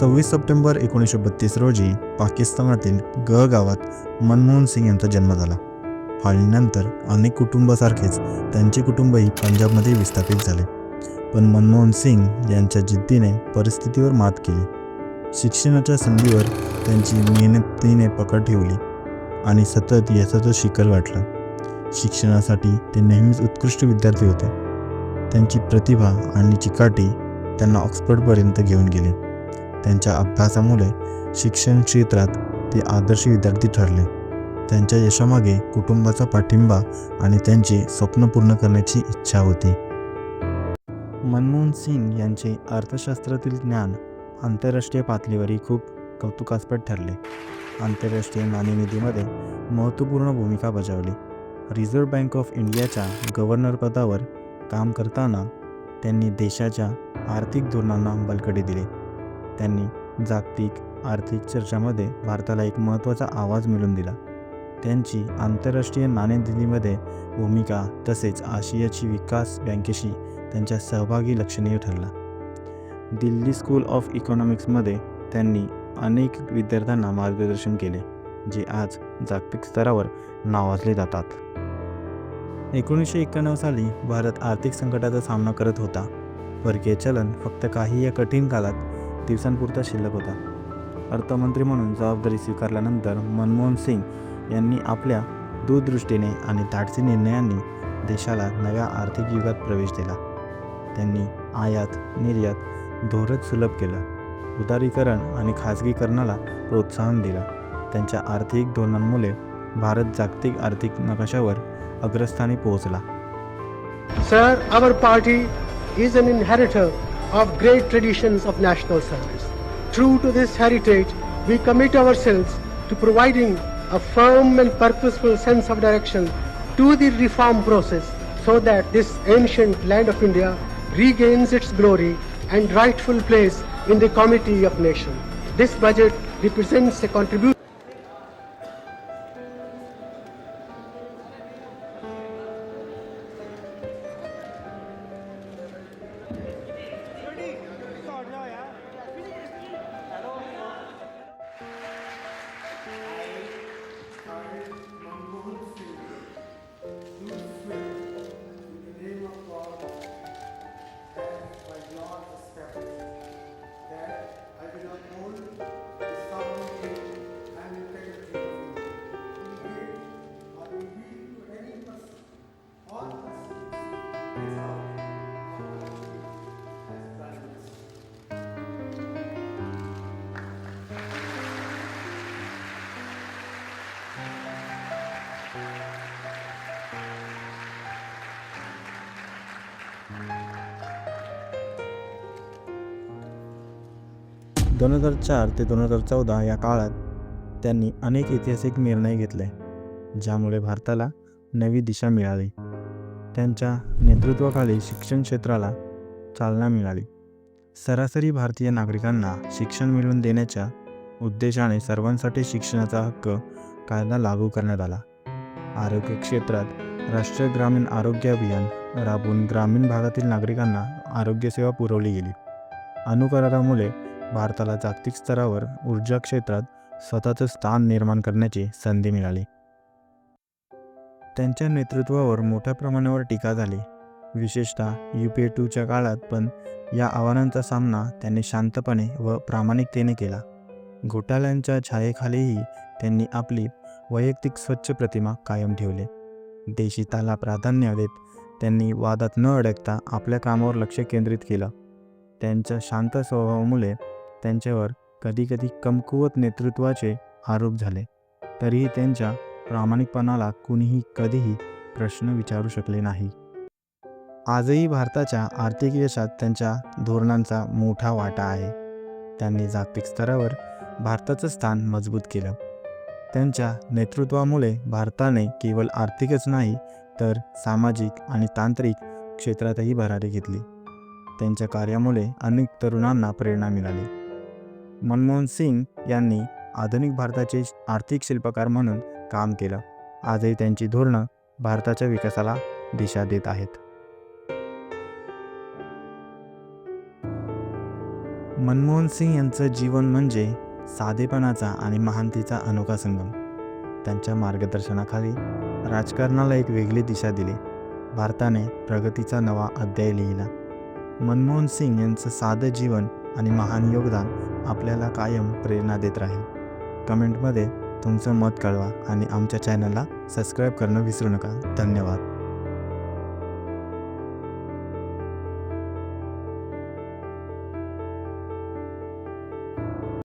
सव्वीस सप्टेंबर एकोणीसशे बत्तीस रोजी पाकिस्तानातील ग गावात मनमोहन सिंग यांचा जन्म झाला. फाळणीनंतर अनेक कुटुंबासारखेच त्यांचे कुटुंबही पंजाबमध्ये विस्थापित झाले. पण मनमोहन सिंग यांच्या जिद्दीने परिस्थितीवर मात केली. शिक्षणाच्या संधीवर त्यांची मेहनतीने पकड ठेवली आणि सतत यशाचं शिखर गाठलं. शिक्षणासाठी ते नेहमीच उत्कृष्ट विद्यार्थी होते. त्यांची प्रतिभा आणि चिकाटी त्यांना ऑक्सफर्डपर्यंत घेऊन गेले. त्यांच्या अभ्यासामुळे शिक्षण क्षेत्रात ते आदर्श विद्यार्थी ठरले. त्यांच्या यशामागे कुटुंबाचा पाठिंबा आणि त्यांचे स्वप्न पूर्ण करण्याची इच्छा होती. मनमोहन सिंग यांचे अर्थशास्त्रातील ज्ञान आंतरराष्ट्रीय पातळीवरही खूप कौतुकास्पद ठरले. आंतरराष्ट्रीय नाणेनिधीमध्ये महत्त्वपूर्ण भूमिका बजावली. रिझर्व्ह बँक ऑफ इंडियाच्या गव्हर्नर पदावर काम करताना त्यांनी देशाच्या आर्थिक धोरणांना बलकटी दिले त्यांनी जागतिक आर्थिक चर्चामध्ये भारताला एक महत्त्वाचा आवाज मिळवून दिला. त्यांची आंतरराष्ट्रीय नाणेनिधीमध्ये भूमिका तसेच आशियाची विकास बँकेशी त्यांच्या सहभागी लक्षणीय ठरला. दिल्ली स्कूल ऑफ इकॉनॉमिक्समध्ये त्यांनी अनेक विद्यार्थ्यांना मार्गदर्शन केले जे आज जागतिक स्तरावर नावाजले जातात. एकोणीसशे एक्क्याण्णव साली भारत आर्थिक संकटाचा सामना करत होता. परकीय चलन फक्त काही या कठीण काळात दिवसांपुरता शिल्लक होता. अर्थमंत्री म्हणून जबाबदारी स्वीकारल्यानंतर मनमोहन सिंग यांनी आपल्या दूरदृष्टीने आणि धाडसी निर्णयांनी देशाला नव्या आर्थिक युगात प्रवेश दिला. त्यांनी आयात निर्यात धोरण सुलभ केलं. उदारीकरण आणि खाजगीकरणाला प्रोत्साहन दिलं. त्यांच्या आर्थिक धोरणांमुळे भारत जागतिक आर्थिक नकाशावर अग्रस्थानी पोहोचला. Sir our party is an inheritor of great traditions of national service. True to this heritage, we commit ourselves to providing a firm and purposeful sense of direction to the reform process so that this ancient land of India regains its glory and rightful place in the committee of nations. This budget represents a contribution. दोन हजार चार ते दोन हजार चौदा या काळात त्यांनी अनेक ऐतिहासिक निर्णय घेतले ज्यामुळे भारताला नवी दिशा मिळाली. त्यांच्या नेतृत्वाखाली शिक्षण क्षेत्राला चालना मिळाली. सरासरी भारतीय नागरिकांना शिक्षण मिळवून देण्याच्या उद्देशाने सर्वांसाठी शिक्षणाचा हक्क कायदा लागू करण्यात आला. आरोग्य क्षेत्रात राष्ट्रीय ग्रामीण आरोग्य अभियान राबवून ग्रामीण भागातील नागरिकांना आरोग्यसेवा पुरवली गेली. अनुकरारामुळे भारताला जागतिक स्तरावर ऊर्जा क्षेत्रात स्वतःचं स्थान निर्माण करण्याची संधी मिळाली. त्यांच्या नेतृत्वावर मोठ्या प्रमाणावर टीका झाली. विशेषतः यू पी ए टूच्या काळात पण या आव्हानांचा सामना त्यांनी शांतपणे व प्रामाणिकतेने केला. घोटाळ्यांच्या छायेखालीही त्यांनी आपली वैयक्तिक स्वच्छ प्रतिमा कायम ठेवली. देशिताला प्राधान्य देत त्यांनी वादात न अडकता आपल्या कामावर लक्ष केंद्रित केलं. त्यांच्या शांत स्वभावामुळे त्यांच्यावर कधीकधी कमकुवत नेतृत्वाचे आरोप झाले. तरीही त्यांच्या प्रामाणिकपणाला कुणीही कधीही प्रश्न विचारू शकले नाही. आजही भारताच्या आर्थिक यशात त्यांच्या धोरणांचा मोठा वाटा आहे. त्यांनी जागतिक स्तरावर भारताचं स्थान मजबूत केलं. त्यांच्या नेतृत्वामुळे भारताने केवळ आर्थिकच नाही तर सामाजिक आणि तांत्रिक क्षेत्रातही भरारी घेतली. त्यांच्या कार्यामुळे अनेक तरुणांना प्रेरणा मिळाली. मनमोहन सिंग यांनी आधुनिक भारताचे आर्थिक शिल्पकार म्हणून काम केलं. आजही त्यांची धोरणं भारताच्या विकासाला दिशा देत आहेत. मनमोहन सिंग यांचं जीवन म्हणजे साधेपणाचा आणि महानतेचा अनोखा संगम. त्यांच्या मार्गदर्शनाखाली राजकारणाला एक वेगळी दिशा दिली. भारताने प्रगतीचा नवा अध्याय लिहिला. मनमोहन सिंग यांचं साधं जीवन आणि महान योगदान आपल्याला कायम प्रेरणा देत राहील. कमेंटमध्ये तुमचं मत कळवा आणि आमच्या चॅनलला सबस्क्राईब करणं विसरू नका. धन्यवाद.